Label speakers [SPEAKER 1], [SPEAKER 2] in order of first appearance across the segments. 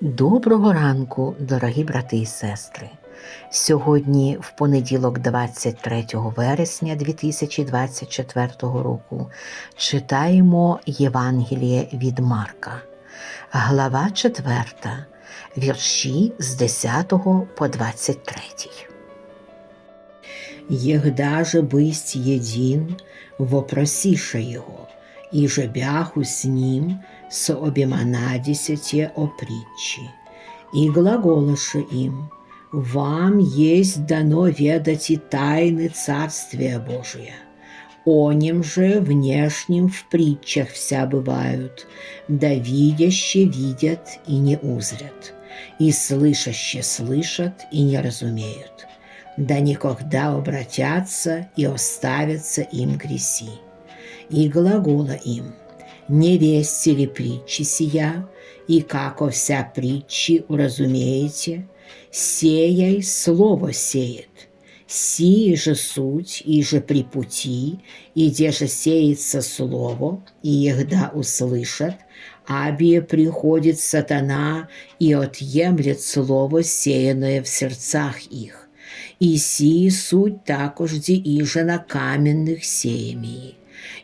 [SPEAKER 1] Доброго ранку, дорогі брати і сестри. Сьогодні, в понеділок, 23 вересня 2024 року, читаємо Євангеліє від Марка, глава 4, вірші з 10 по 23. Егда же бысть един, вопросиша его, и же бяху ним с обеманадесяте о притчи, и глаголоша им, «Вам есть дано ведать и тайны Царствия Божия». Оним же внешним в притчах вся бывают, да видяще видят и не узрят, и слышаще слышат и не разумеют, да никогда обратятся и оставятся им греси. И глагола им, не вести ли притчи сия, и како вся притчи уразумеете, сеяй слово сеет, сии же суть, и же при пути, и где же сеется слово, и егда услышат, абие приходит сатана и отъемлет слово, сеянное в сердцах их. И сии суть також де иже на каменных сеемии.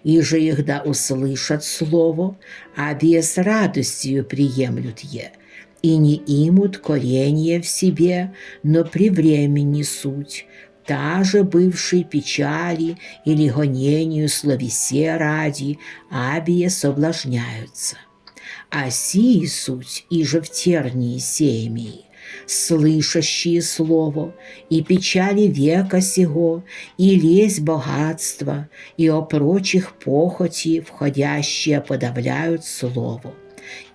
[SPEAKER 1] И же егда услышат слово, абие с радостью приемлют е, и не имут коренья в себе, но при времени суть, та же бывшей печали или гонению словесе ради, абие соблажняются. А сии суть и же в тернии семьи, слышащие слово, и печали века сего, и лезь богатства, и о прочих похоти входящие подавляют слово,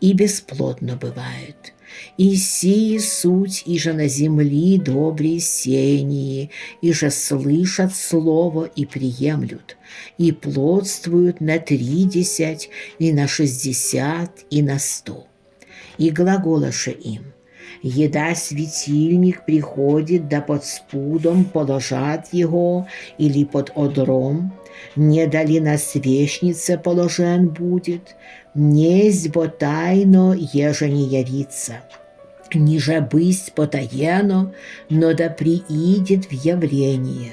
[SPEAKER 1] и бесплодно бывает. И сии суть, и же на земли добрые сеяние, и же слышат слово и приемлют, и плодствуют на тридесять, и на шестьдесят, и на сто. И глаголоша им, Еда светильник приходит, да под спудом положат его или под одром, не дали на свечнице положен будет, несть бо тайно, еже не явится. Ниже бысть потаено, но да приидет в явление.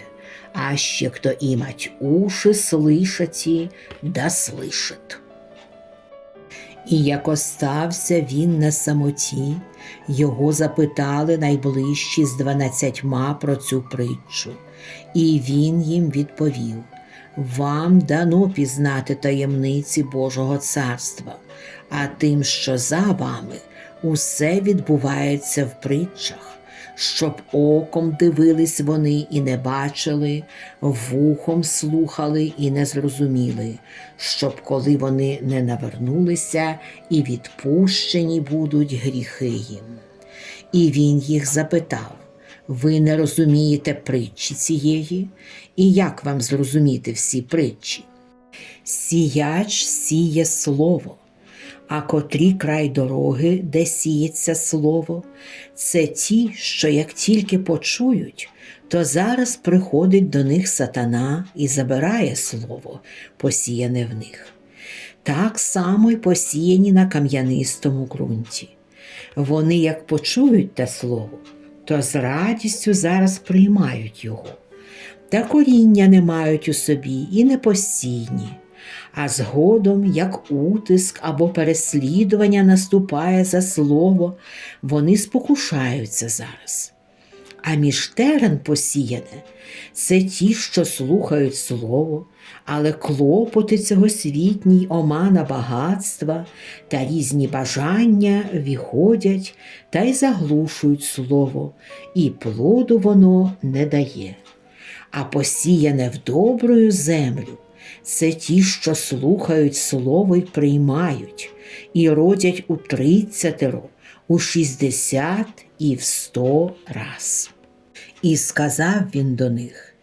[SPEAKER 1] Аще кто имать уши слышати, да слышит. І як остався він на самоті, його запитали найближчі з дванадцятьма про цю притчу, і він їм відповів: Вам дано пізнати таємниці Божого царства, а тим, що за вами, усе відбувається в притчах щоб оком дивились вони і не бачили, вухом слухали і не зрозуміли, щоб коли вони не навернулися і відпущені будуть гріхи їм. І він їх запитав ви не розумієте притчі цієї, і як вам зрозуміти всі притчі? Сіяч сіє слово а котрі край дороги, де сіється слово, це ті, що як тільки почують, то зараз приходить до них сатана і забирає слово, посіяне в них. Так само й посіяні на кам'янистому ґрунті. Вони, як почують те слово, то з радістю зараз приймають його, та коріння не мають у собі і не постійні а згодом, як утиск або переслідування наступає за слово, вони спокушаються зараз. А між терен посіяне це ті, що слухають слово, але клопоти цьогосвітній омана багатства та різні бажання виходять та й заглушують слово, і плоду воно не дає. А посіяне в добрую землю це ті, що слухають слово й приймають, і родять у тридцятеро, у шістдесят і в сто раз. І сказав він до них,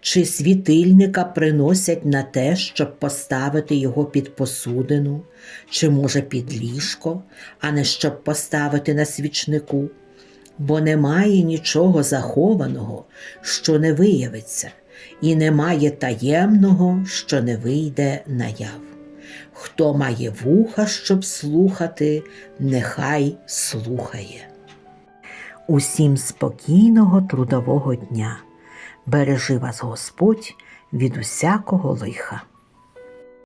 [SPEAKER 1] чи світильника приносять на те, щоб поставити його під посудину, чи, може, під ліжко, а не щоб поставити на свічнику, бо немає нічого захованого, що не виявиться і немає таємного, що не вийде наяв. Хто має вуха, щоб слухати, нехай слухає. Усім спокійного трудового дня. Бережи вас Господь від усякого лиха.